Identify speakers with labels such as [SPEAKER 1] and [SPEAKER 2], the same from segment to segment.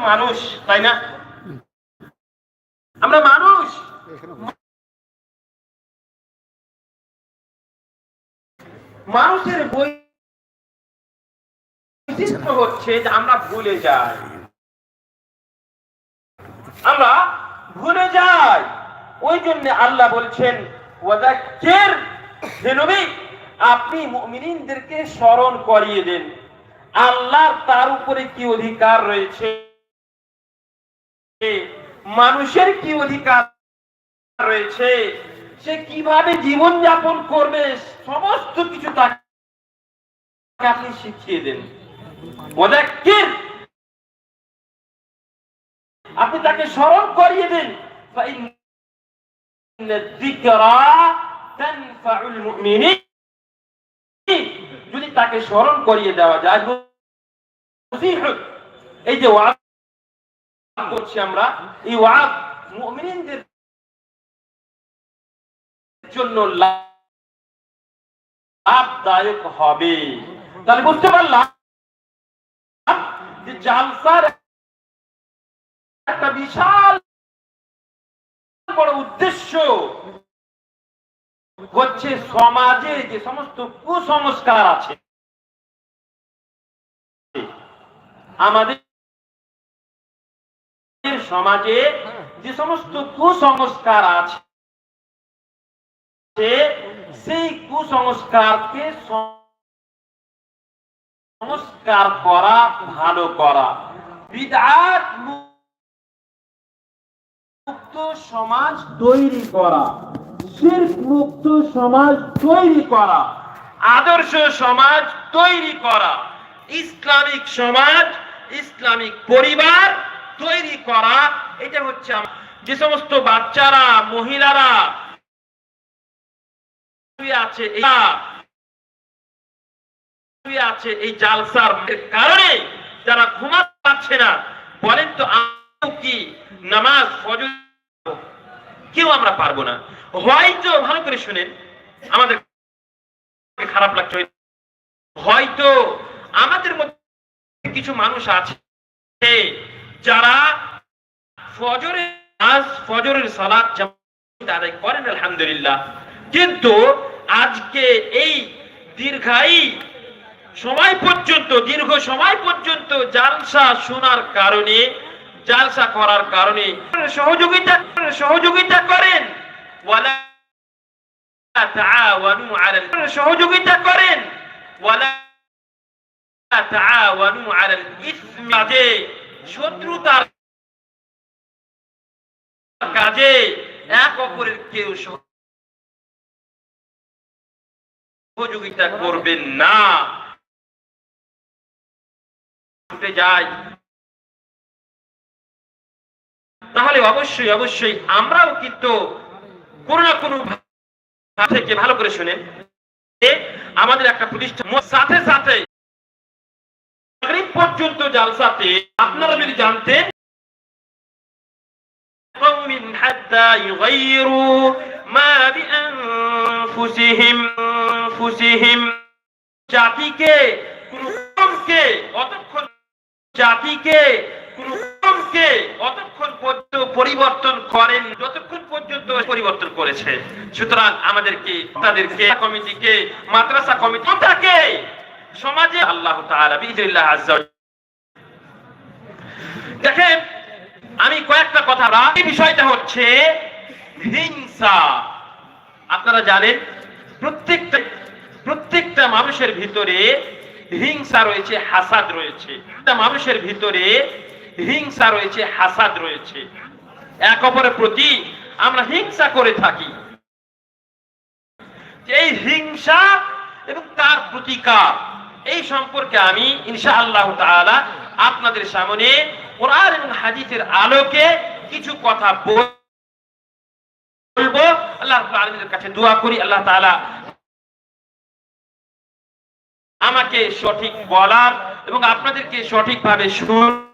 [SPEAKER 1] মানুষ, তাই না? আমরা মানুষ। মানুষের বৈশিষ্ট্য হচ্ছে যে আমরা ভুলে যাই। আমরা ভুলে যাই। ওই জন্য আল্লাহ বলছেন ওয়াদাক্কির হে নবী, আপনি মুমিনদেরকে স্মরণ করিয়ে দেন। আল্লাহর তার উপরে কি অধিকার রয়েছে? মানুষের কি অধিকার রয়েছে? সে কীভাবে জীবন যাপন করবে? সমস্ত কিছু তাকে আপনি শিখিয়ে দেন। ওয়াদাক্কির আপনি তাকে স্মরণ করিয়ে দেন। যদি তাকে স্মরণ করিয়ে দেওয়া যায় এই যে ওয়াজ করছি আমরা এই ওয়াজ মুমিনদের জন্য লাভদায়ক হবে। তাহলে বুঝতে পারলাম যে জালসার একটা বিশাল বড় উদ্দেশ্য হচ্ছে সমাজে যে সমস্ত কুসংস্কার আছে, আমাদের সমাজে যে সমস্ত কুসংস্কার আছে, সেই কুসংস্কারকে সংস্কার করা, ভালো করা। বিদাত মুক্ত সমাজ তৈরি করা। শির্ক মুক্ত সমাজ তৈরি করা। আদর্শ সমাজ তৈরি করা। ইসলামিক সমাজ, ইসলামিক পরিবার তৈরি করা, এটা হচ্ছে যে সমস্ত বাচ্চারা, মহিলারা আছে আছে এই জালসার কারণে যারা ঘুমাতে পারছে না, বলেন তো কি নামাজ কেউ আমরা পারব না। হয়তো, ভালো করে শুনেন, আমাদের খারাপ লাগছে, হয়তো আমাদের মধ্যে কিছু মানুষ আছে যারা ফজরের আজ ফজরের সালাত করেন, আলহামদুলিল্লাহ। কিন্তু আজকে এই দীর্ঘায়ী সময় পর্যন্ত, দীর্ঘ সময় পর্যন্ত জালসা শোনার কারণে, জালসা করার কারণে সহযোগিতা সহযোগিতা করেন। সহযোগিতা করেন। ওয়ালা আলাল ইসমি কাজে এক অপরের কেউ সহযোগিতা করবেন না। যায়। তাহলে অবশ্যই অবশ্যই আমরাও কিন্তু কোনো না কোনো থেকে ভালো করে শুনেন আমাদের একটা প্রতিষ্ঠান সাথে সাথে মাগরিব পর্যন্ত জালসাতে আপনারা যদি জানতেন قوم حتى يغيروا ما بأنفسهم أنفسهم জাতিকে কোন কমকে অতক্ষণ জাতিকে কোন কমকে অতক্ষণ পর্যন্ত পরিবর্তন করেন যতক্ষণ পর্যন্ত পরিবর্তন করেছে সুতরাং আমাদেরকে তাদেরকে কমিটিকে মাদ্রাসা কমিটি থাকে সমাজে আল্লাহ। দেখেন, আমি কয়েকটা কথা এই বিষয়টা হচ্ছে হিংসা। আপনারা জানেন, প্রত্যেকটা প্রত্যেকটা মানুষের ভিতরে হিংসা রয়েছে, হাসাদ রয়েছে। মানুষের ভিতরে হিংসা রয়েছে, হাসাদ রয়েছে। এক অপরের প্রতি আমরা হিংসা করে থাকি। এই হিংসা এবং তার প্রতিকার এই সম্পর্কে আমি, ইনশাআল্লাহ তাআলা, আপনাদের সামনে কোরআন এবং হাদিসের আলোকে কিছু কথা বলব। আল্লাহ আলামিনের কাছে দোয়া করি, আল্লাহ তাআলা আমাকে সঠিক বলার এবং আপনাদেরকে সঠিকভাবে শোনার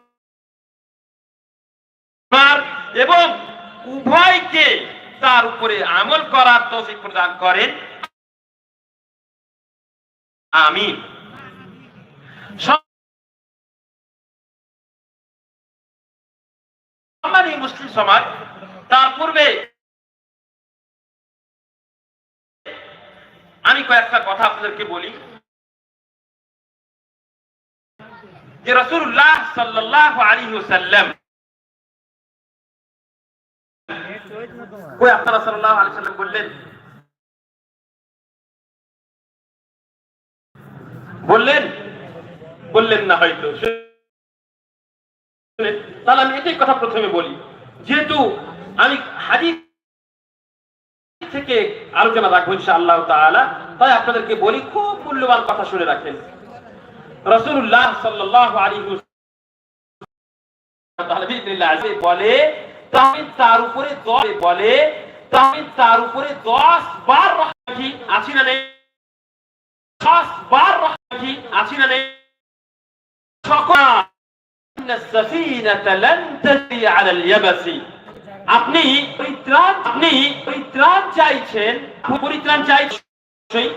[SPEAKER 1] এবং উভয়কে তার উপরে আমল করার তৌফিক প্রদান করেন। আমিন। মুসলিম সমাজ তার পূর্বে আমি কয়েকটা কথা আপনাদেরকে বলি। যে রসুল্লাহ সাল্লাহ আলী বললেন বললেন না হয়তো। তাহলে আমি এটাই কথা প্রথমে বলি। যেহেতু আমি হাদিস থেকে আলোচনা রাখব তাআলা, তাই আপনাদেরকে বলি, খুব মূল্যবান কথা শুনে রাখেন। বলে তাহলে তার উপরে বলে তাহলে তার উপরে দশ বার রাখি, আছি না নেই? দশ বার রাখি, আছি না নেই? আপনি পরিত্রাণ আপনি পরিত্রাণ চাইছেন পরিত্রাণ চাইছেন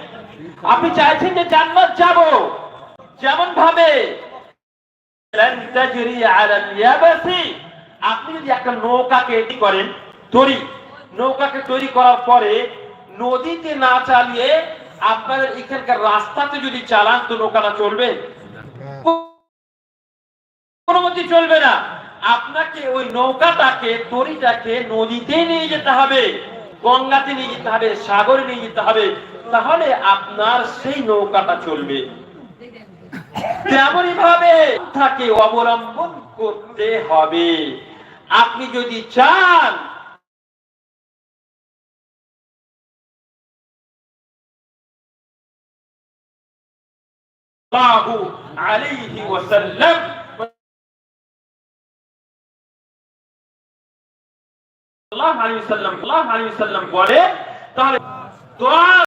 [SPEAKER 1] আপনি চাইছেন যে জান্নাত যাব। যেমন ভাবে আপনি যদি একটা নৌকাকে এটি করেন, তৈরি, নৌকাকে তৈরি করার পরে নদীতে না চালিয়ে আপনাদের এখানকার রাস্তাতে যদি চালান তো নৌকাটা চলবে? কোনো চলবে না। আপনাকে ওই নৌকাটাকে, তরিটাকে নদীতে নিয়ে যেতে হবে, গঙ্গাতে নিয়ে যেতে হবে, সাগরে নিয়ে যেতে হবে। তাহলে আপনার সেই নৌকাটা চলবে। তেমনই ভাবে তাকে অবলম্বন করতে হবে। আপনি যদি চান আলাইহি ওয়াসাল্লাম আল্লাহ আলী সাল্লাম আল্লাহ আলী সাল্লাম বলে তাহলে দশ